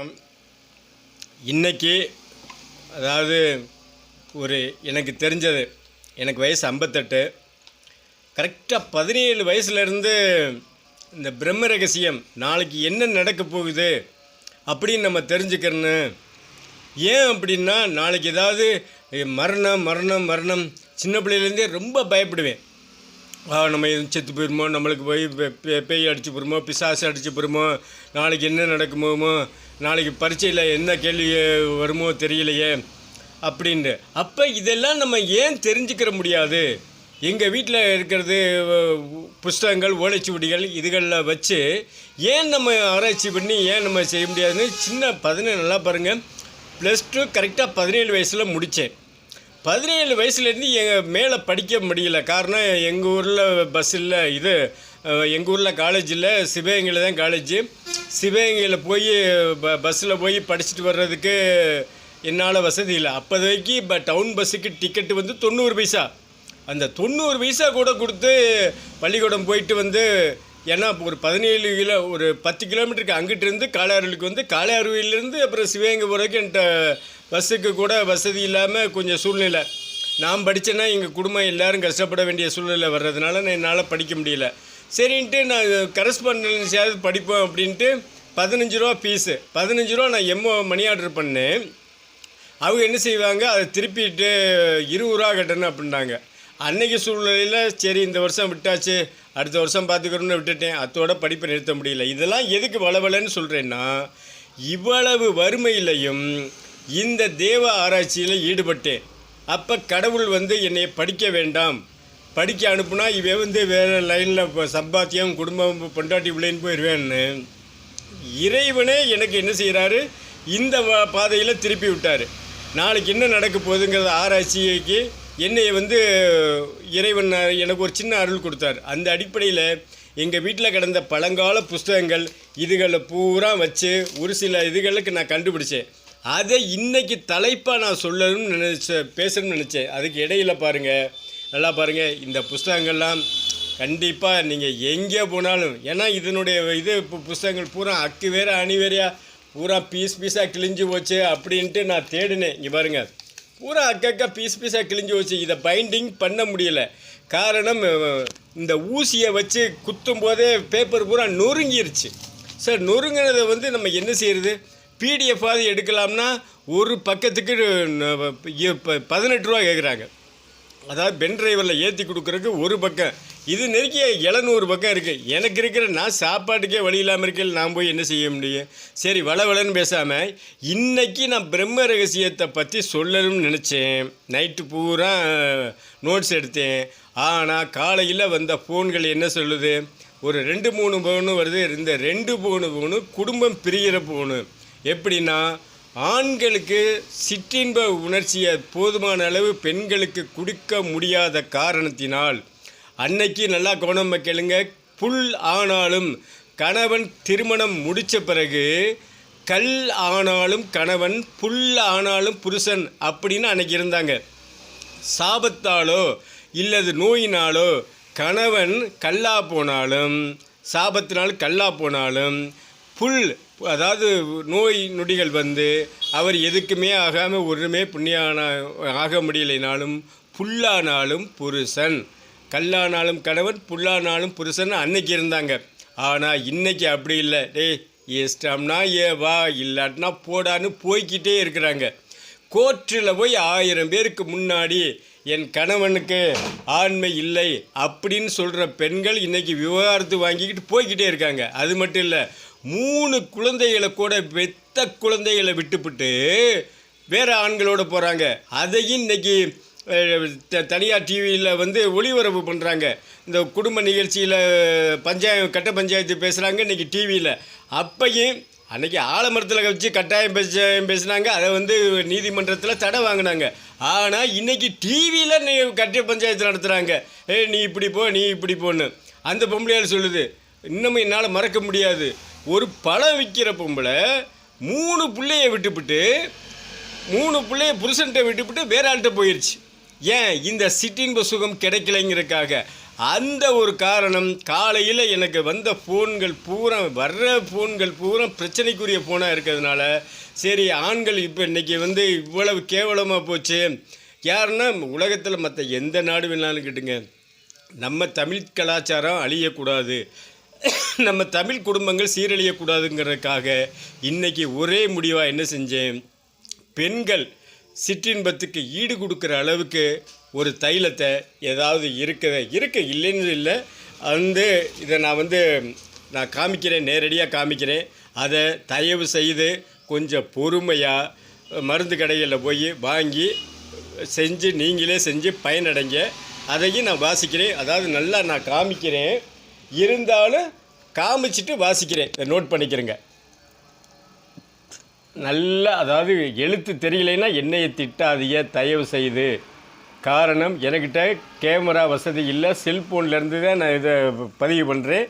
வணக்கம். இன்னைக்கு அதாவது ஒரு எனக்கு தெரிஞ்சது எனக்கு வயசு ஐம்பத்தெட்டு. கரெக்டாக பதினேழு வயசுலேருந்து இந்த பிரம்ம ரகசியம் நாளைக்கு என்ன நடக்க போகுது அப்படின்னு நம்ம தெரிஞ்சுக்கிறன்னு. ஏன் அப்படின்னா நாளைக்கு ஏதாவது மரணம் மரணம் மரணம் சின்ன பிள்ளையிலேருந்தே ரொம்ப பயப்படுவேன். ஆ, நம்ம எதுவும் செத்து போயிருமோ நம்மளுக்கு போய் பேய் அடிச்சு போயிருமோ பிசாசு அடிச்சு போயிருமோ நாளைக்கு என்ன நடக்குமோ நாளைக்கு பரீட்சையில் என்ன கேள்வி வருமோ தெரியலையே அப்படின்ட்டு. அப்போ இதெல்லாம் நம்ம ஏன் தெரிஞ்சுக்கிற முடியாது? எங்கள் வீட்டில் இருக்கிறது புஸ்தகங்கள் ஓலைச்சுவடிகள் இதுகளில் வச்சு ஏன் நம்ம ஆராய்ச்சி பண்ணி ஏன் நம்ம செய்ய முடியாதுன்னு சின்ன பதினேழு நல்லா பாருங்கள் ப்ளஸ் டூ கரெக்டாக பதினேழு வயசில் முடித்தேன் பதினேழு வயசுலேருந்து எங்கள் மேலே படிக்க முடியல. காரணம் எங்கள் ஊரில் பஸ் இல்லை இது எங்கள் ஊரில் காலேஜ் இல்லை சிவகங்கையில் தான் காலேஜு சிவகங்கையில் போய் ப பஸ்ஸில் போய் படிச்சுட்டு வர்றதுக்கு என்னால் வசதி இல்லை. அப்போதைக்கு இப்போ டவுன் பஸ்ஸுக்கு டிக்கெட்டு வந்து தொண்ணூறு பைசா. அந்த தொண்ணூறு பைசா கூட கொடுத்து பள்ளிக்கூடம் போயிட்டு வந்து ஏன்னா ஒரு பதினேழு கிலோ ஒரு பத்து கிலோமீட்டருக்கு அங்கிட்டிருந்து காளையாறுகளுக்கு வந்து காளையாறுவிலேருந்து அப்புறம் சிவகங்கை போகிறதுக்கு என்கிட்ட பஸ்ஸுக்கு கூட வசதி இல்லாமல் கொஞ்சம் சூழ்நிலை. நான் படித்தேன்னா எங்கள் குடும்பம் எல்லோரும் கஷ்டப்பட வேண்டிய சூழ்நிலை வர்றதுனால நான் என்னால் படிக்க முடியல. சரின்ட்டு நான் கரஸ்பாண்டன்ஸாவது படிப்போம் அப்படின்ட்டு பதினஞ்சு ரூபா ஃபீஸு பதினஞ்சு ரூபா நான் எம்ஓ மணி ஆர்டர் பண்ணேன். அவங்க என்ன செய்வாங்க? அதை திருப்பிட்டு இருபது ரூபா கட்டணும் அப்படின்னாங்க அன்னைக்கு சூழ்நிலையில் சரி இந்த வருஷம் விட்டாச்சு அடுத்த வருஷம் பார்த்துக்கிறோம்னு விட்டுட்டேன். அத்தோட படிப்பை நிறுத்த முடியல. இதெல்லாம் எதுக்கு வளவலன்னு சொல்கிறேன்னா இவ்வளவு வறுமையிலையும் இந்த தேவ ஆராய்ச்சியில் ஈடுபட்டேன். அப்போ கடவுள் வந்து என்னை படிக்க வேண்டாம். படிக்க அனுப்புனா இவன் வந்து வேறு லைனில் இப்போ சம்பாத்தியம் குடும்பம் பொண்டாட்டி பிள்ளைன்னு போயிடுவேன்னு இறைவனே எனக்கு என்ன செய்கிறாரு இந்த பாதையில் திருப்பி விட்டார். நாளைக்கு என்ன நடக்க போகுதுங்கிறத ஆராய்ச்சிக்கு என்னை வந்து இறைவன் எனக்கு ஒரு சின்ன அருள் கொடுத்தார். அந்த அடிப்படையில் எங்கள் வீட்டில் கிடந்த பழங்கால புஸ்தகங்கள் இதுகளை பூரா வச்சு ஒரு சில இதுகளுக்கு நான் கண்டுபிடிச்சேன். அதை இன்றைக்கி தலைப்பாக நான் சொல்லணும்னு நினச்ச பேசணும்னு நினச்சேன். அதுக்கு இடையில் பாருங்கள் நல்லா பாருங்கள் இந்த புஸ்தகங்கள்லாம் கண்டிப்பாக நீங்கள் எங்கே போனாலும் ஏன்னா இதனுடைய இது இப்போ புஸ்தகங்கள் பூரா அக்கு வேறு அணி வேறையா பூரா பீஸ் பீஸாக கிழிஞ்சு போச்சு அப்படின்ட்டு நான் தேடினேன். இங்கே பாருங்கள் பூரா அக்கக்கா பீஸ் பீஸாக கிழிஞ்சு போச்சு. இதை பைண்டிங் பண்ண முடியல. காரணம் இந்த ஊசியை வச்சு குத்தும் போதே பேப்பர் பூரா நொறுங்கிருச்சு. சார் நொறுங்கினதை வந்து நம்ம என்ன செய்கிறது பிடிஎஃபாவது எடுக்கலாம்னா ஒரு பக்கத்துக்கு ப- பதினெட்டு ரூபா கேட்குறாங்க அதாவது பென் டிரைவரில் ஏற்றி கொடுக்குறதுக்கு ஒரு பக்கம். இது நெருக்கிய எழுநூறு பக்கம் இருக்குது எனக்கு இருக்கிற நான் சாப்பாட்டுக்கே வழி இல்லாமல் இருக்கையில் நான் போய் என்ன செய்ய முடியும்? சரி வளவலன்னு பேசாமல் இன்றைக்கி நான் பிரம்ம ரகசியத்தை பற்றி சொல்லணும்னு நினச்சேன். நைட்டு பூரா நோட்ஸ் எடுத்தேன். ஆனால் காலையில் வந்த ஃபோன்கள் என்ன சொல்லுது? ஒரு ரெண்டு மூணு ஃபோனு வருது. இந்த ரெண்டு ஃபோனு ஃபோனு குடும்பம் பிரிகிற ஃபோனு எப்படின்னா ஆண்களுக்கு சிற்றின்ப உணர்ச்சியை போதுமான அளவு பெண்களுக்கு கொடுக்க முடியாத காரணத்தினால் அன்னைக்கு நல்லா கவனம் கேளுங்க. புல் ஆனாலும் கணவன் திருமணம் முடித்த பிறகு கல் ஆனாலும் கணவன் புல் ஆனாலும் புருஷன் அப்படின்னு அன்னைக்கு இருந்தாங்க. சாபத்தாலோ இல்லது நோயினாலோ கணவன் கல்லா போனாலும் சாபத்தினால் கல்லா போனாலும் புல் அதாவது நோய் நொடிகள் வந்து அவர் எதுக்குமே ஆகாமல் ஒன்றுமே புண்ணியான ஆக முடியலைனாலும் புல்லானாலும் புருஷன். கல்லானாலும் கணவன் புல்லானாலும் புருஷன் அன்னைக்கு இருந்தாங்க. ஆனால் இன்னைக்கு அப்படி இல்லை. டேய் இஷ்டம்னா ஏ வா இல்லாட்டினா போடான்னு போய்கிட்டே இருக்கிறாங்க. கோர்ட்டில் போய் ஆயிரம் பேருக்கு முன்னாடி என் கணவனுக்கு ஆண்மை இல்லை அப்படின்னு சொல்கிற பெண்கள் இன்றைக்கி விவகாரத்து வாங்கிக்கிட்டு போய்க்கிட்டே இருக்காங்க. அது மட்டும் இல்லை மூணு குழந்தைகளை கூட பெத்த குழந்தைகளை விட்டுப்புட்டு வேறு ஆண்களோடு போகிறாங்க அதையும் இன்னைக்கு த- தனியார் டிவியில் வந்து ஒளிபரப்பு பண்ணுறாங்க இந்த குடும்ப நிகழ்ச்சியில் பஞ்சாயம் கட்ட பஞ்சாயத்து பேசுகிறாங்க இன்னைக்கு டிவியில் அப்பையும் அன்னைக்கு ஆலமரத்தில் வச்சு கட்டாயம் பேச பேசினாங்க. அதை வந்து நீதிமன்றத்தில் தடை வாங்கினாங்க. ஆனால் இன்னைக்கு டிவியில் நீ கட்ட பஞ்சாயத்து நடத்துகிறாங்க ஏ நீ இப்படி போ நீ இப்படி போன்னு. அந்த பொம்பளையால் சொல்லுது இன்னமும் என்னால் மறக்க முடியாது. ஒரு பழம் விற்கிற பொம்பளை மூணு பிள்ளைய விட்டுப்புட்டு மூணு பிள்ளைய புருஷன்கிட்ட விட்டுப்புட்டு வேற ஆள்கிட்ட போயிடுச்சு ஏன்? இந்த சிற்றின்ப சுகம் கிடைக்கலைங்கிறதுக்காக. அந்த ஒரு காரணம் காலையில் எனக்கு வந்த ஃபோன்கள் பூரா வர்ற ஃபோன்கள் பூரா பிரச்சனைக்குரிய ஃபோனாக இருக்கிறதுனால சரி ஆண்கள் இப்போ இன்றைக்கி வந்து இவ்வளவு கேவலமாக போச்சு. யாருன்னா உலகத்தில் மற்ற எந்த நாடு வேணாலும் கேட்டுங்க. நம்ம தமிழ் கலாச்சாரம் அழியக்கூடாது. நம்ம தமிழ் குடும்பங்கள் சீரழியக்கூடாதுங்கிறதுக்காக இன்றைக்கி ஒரே முடிவாக என்ன செஞ்சேன்? பெண்கள் சிற்றின்பத்துக்கு ஈடு கொடுக்குற அளவுக்கு ஒரு தைலத்தை ஏதாவது இருக்கிற இருக்க இல்லைன்னு இல்லை. வந்து இதை நான் வந்து நான் காமிக்கிறேன் நேரடியாக காமிக்கிறேன். அதை தயவு செய்து கொஞ்சம் பொறுமையாக மருந்து கடைகளில் போய் வாங்கி செஞ்சு நீங்களே செஞ்சு பயனடைங்க. அதையும் நான் வாசிக்கிறேன். அதாவது நல்லா நான் காமிக்கிறேன். இருந்தாலும் காமிச்சிட்டு வாசிக்கிறேன். இதை நோட் பண்ணிக்கிறேங்க. நல்லா அதாவது எழுத்து தெரியலைன்னா என்னையை திட்டாதீங்க தயவு செய்து. காரணம் என்கிட்ட கேமரா வசதி இல்லை செல்ஃபோன்லேருந்து தான் நான் இதை பதிவு பண்ணுறேன்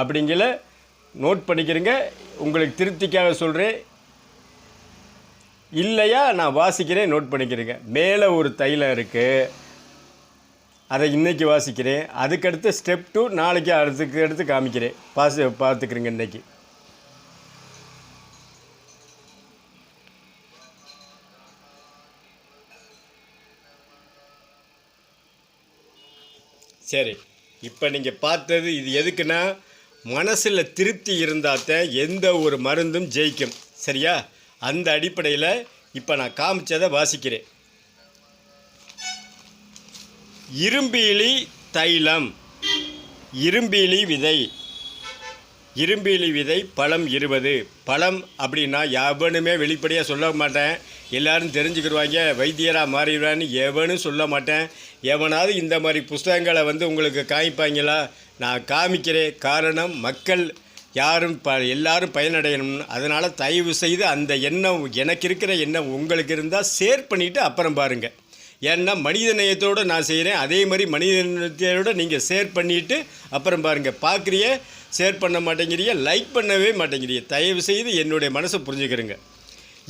அப்படிங்கிற நோட் பண்ணிக்கிறேங்க. உங்களுக்கு திருப்திக்காக சொல்கிறேன் இல்லையா நான் வாசிக்கிறேன் நோட் பண்ணிக்கிறேங்க. மேலே ஒரு தைலம் இருக்குது அதை இன்றைக்கி வாசிக்கிறேன். அதுக்கடுத்து ஸ்டெப் டூ நாளைக்கு அடுத்துக்கு அடுத்து காமிக்கிறேன். பாச பார்த்துக்கிறேங்க இன்னைக்கு. சரி இப்போ நீங்கள் பார்த்தது இது எதுக்குன்னா மனசில் திருப்தி இருந்தால் தான் எந்த ஒரு மருந்தும் ஜெயிக்கும். சரியா? அந்த அடிப்படையில் இப்போ நான் காமிச்சதை வாசிக்கிறேன். இரும்பீலி தைலம். இரும்பீலி விதை. இரும்பீலி விதை பழம் இருபது. பழம் அப்படின்னா எவனுமே வெளிப்படையாக சொல்ல மாட்டேன். எல்லாரும் தெரிஞ்சுக்கிடுவாங்க வைத்தியராக மாறிடுவான்னு எவனும் சொல்ல மாட்டேன். எவனாவது இந்த மாதிரி புஸ்தகங்களை வந்து உங்களுக்கு காமிப்பாங்களா? நான் காமிக்கிறேன். காரணம் மக்கள் யாரும் ப எல்லாரும் பயனடையணும்னு. அதனால் தயவு செய்து அந்த எண்ணம் எனக்கு இருக்கிற எண்ணம் உங்களுக்கு இருந்தால் ஷேர் பண்ணிவிட்டு அப்புறம் பாருங்கள் ஏன்னா மனித நேயத்தோடு நான் செய்கிறேன். அதே மாதிரி மனித நேயத்தோடு நீங்கள் ஷேர் பண்ணிவிட்டு அப்புறம் பாருங்கள் பார்க்குறிய ஷேர் பண்ண மாட்டேங்கிறீங்க லைக் பண்ணவே மாட்டேங்கிறீங்க தயவு செய்து என்னுடைய மனசை புரிஞ்சுக்கிறேங்க.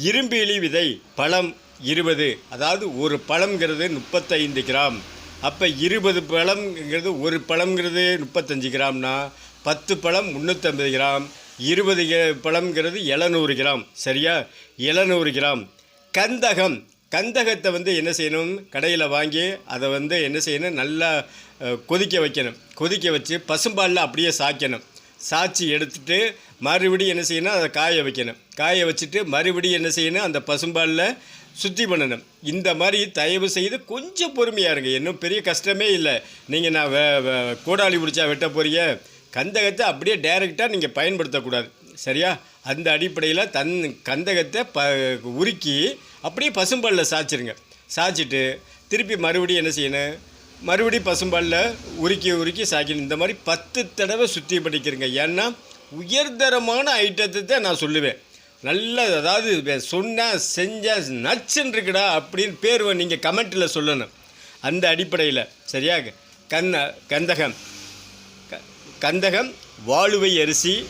இரும்பிலி விதை பழம் இருபது. அதாவது ஒரு பழம்ங்கிறது முப்பத்தைந்து கிராம். அப்போ இருபது பழம்ங்கிறது ஒரு பழம்ங்கிறது முப்பத்தஞ்சு கிராம்னா பத்து பழம் முந்நூற்றம்பது கிராம். இருபது பழம்ங்கிறது எழுநூறு கிராம். சரியா? எழுநூறு கிராம். கந்தகம் கந்தகத்தை வந்து என்ன செய்யணும்? கடையில் வாங்கி அதை வந்து என்ன செய்யணும்? நல்லா கொதிக்க வைக்கணும். கொதிக்க வச்சு பசும்பாலில் அப்படியே சாய்க்கணும். சாய்ச்சி எடுத்துட்டு மறுபடியும் என்ன செய்யணும்? அதை காய வைக்கணும். காய வச்சுட்டு மறுபடியும் என்ன செய்யணும்? அந்த பசும்பாலில் சுத்தி பண்ணணும். இந்த மாதிரி தயவு செய்து கொஞ்சம் பொறுமையாக இருங்க. இன்னும் பெரிய கஷ்டமே இல்லை. நீங்கள் நான் வே பிடிச்சா வெட்ட போறிய கந்தகத்தை அப்படியே டைரெக்டாக நீங்கள் பயன்படுத்தக்கூடாது. சரியா? அந்த அடிப்படையில் தன் கந்தகத்தை ப உருக்கி அப்படியே பசும்பாலில் சாய்ச்சிருங்க. சாய்ச்சிட்டு திருப்பி மறுபடியும் என்ன செய்யணும்? மறுபடியும் பசும்பாலில் உருக்கி உருக்கி சாய்க்கணும். இந்த மாதிரி பத்து தடவை சுற்றி பண்ணிக்கிறங்க. ஏன்னா உயர்தரமான ஐட்டத்தை தான் நான் சொல்லுவேன். நல்ல அதாவது சொன்னால் செஞ்சால் நச்சுன்னு இருக்குடா அப்படின்னு பேர் நீங்கள் கமெண்ட்டில் சொல்லணும். அந்த அடிப்படையில். சரியா? கண்ண கந்தகம். க- கந்தகம் வாழுவை அரிசி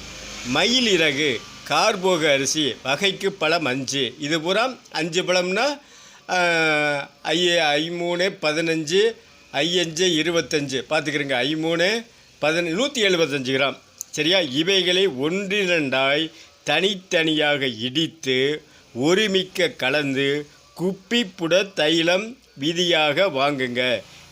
மயில் இறகு. கார்போக அரிசி வகைக்கு பழம் அஞ்சு. இது பூரா அஞ்சு பழம்னா ஐ ஐமூணு பதினஞ்சு ஐயஞ்சு இருபத்தஞ்சு. பார்த்துக்கிறேங்க ஐமூணு பதின நூற்றி எழுபத்தஞ்சு கிராம். சரியா? இவைகளை ஒன்றிரண்டாய் தனித்தனியாக இடித்து ஒருமிக்க கலந்து குப்பிப்புட தைலம் விதியாக வாங்குங்க.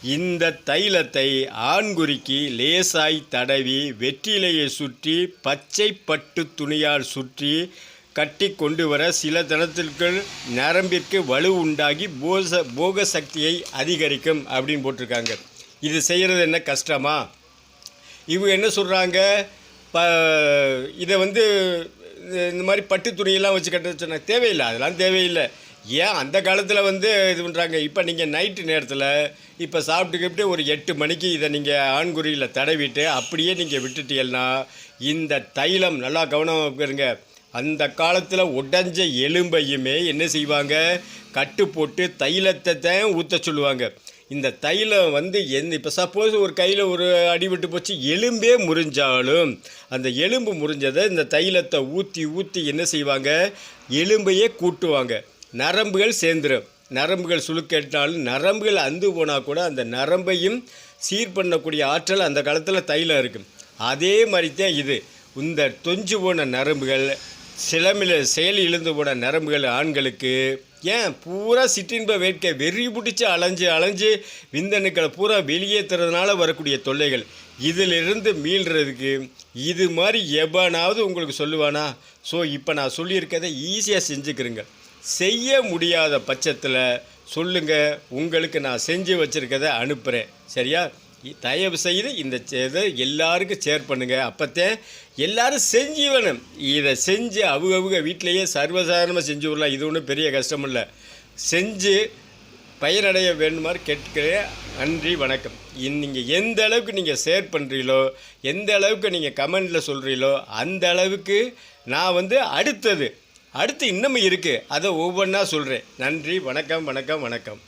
இந்த தைலத்தை ஆண்குறிக்கு லேசாய் தடவி வெற்றிலையை சுற்றி பச்சை பட்டு துணியால் சுற்றி கட்டி கொண்டு வர சில தினத்திற்கு நரம்பிற்கு வலு உண்டாகி போச போக சக்தியை அதிகரிக்கும் அப்படின்னு போட்டிருக்காங்க. இது செய்கிறது என்ன கஷ்டமா? இவங்க என்ன சொல்கிறாங்க ப இதை வந்து இந்த மாதிரி பட்டு துணியெல்லாம் வச்சு கட்ட சொன்னாங்க தேவையில்லை. அதெல்லாம் தேவையில்லை. ஏன் அந்த காலத்தில் வந்து இது பண்ணுறாங்க இப்போ நீங்கள் நைட்டு நேரத்தில் இப்போ சாப்பிட்டுக்கிட்டு ஒரு எட்டு மணிக்கு இதை நீங்கள் ஆண்குறியில் தடவிட்டு அப்படியே நீங்கள் விட்டுட்டீங்கன்னா இந்த தைலம் நல்லா கவனம் இருங்க அந்த காலத்தில் உடைஞ்ச எலும்பையுமே என்ன செய்வாங்க? கட்டு போட்டு தைலத்தை தான் ஊற்ற சொல்லுவாங்க. இந்த தைலம் வந்து எந்த இப்போ சப்போஸ் ஒரு கையில் ஒரு அடிபட்டு போச்சு எலும்பே முறிஞ்சாலும் அந்த எலும்பு முறிஞ்சதை இந்த தைலத்தை ஊற்றி ஊற்றி என்ன செய்வாங்க? எலும்பையே கூட்டுவாங்க. நரம்புகள் சேர்ந்துடும் நரம்புகள் சுழுக்கேட்டாலும் நரம்புகள் அந்து போனால் கூட அந்த நரம்பையும் சீர் பண்ணக்கூடிய ஆற்றல் அந்த காலத்தில் தைலம் இருக்கும். அதே மாதிரி தான் இது. இந்த தொஞ்சு போன நரம்புகள் சிலமில் செயல் இழந்து போன நரம்புகள் ஆண்களுக்கு ஏன் பூரா சிற்றின்ப வேட்கை வெறி பிடிச்சி அலைஞ்சு அலைஞ்சு விந்தணுக்களை பூரா வெளியேற்றுறதுனால வரக்கூடிய தொல்லைகள். இதிலிருந்து மீள்றதுக்கு இது மாதிரி எவனாவது உங்களுக்கு சொல்லுவானா? ஸோ இப்போ நான் சொல்லியிருக்கதை ஈஸியாக செஞ்சுக்கிறேங்க. செய்ய முடியாத பட்சத்தில் சொல்லுங்கள் உங்களுக்கு நான் செஞ்சு வச்சுருக்கதை அனுப்புகிறேன் சரியா? தயவு செய்து இந்த செ- இதை எல்லாருக்கும் ஷேர் பண்ணுங்கள் அப்போத்தே எல்லோரும் செஞ்சு வேணும். இதை செஞ்சு அவங்க அவங்க வீட்டிலையே சர்வசாதாரணமாக செஞ்சு விடலாம். இது ஒன்றும் பெரிய கஷ்டம் இல்லை. செஞ்சு பயனடைய வேண்டுமாறு கேட்கிறேன். நன்றி வணக்கம். நீங்கள் எந்த அளவுக்கு நீங்கள் ஷேர் பண்ணுறீங்களோ எந்த அளவுக்கு நீங்கள் கமெண்டில் சொல்கிறீங்களோ அந்த அளவுக்கு நான் வந்து அடுத்தது அடுத்து இன்னமும் இருக்குது அதை ஒவ்வொன்றா சொல்கிறேன் நன்றி வணக்கம் வணக்கம் வணக்கம்.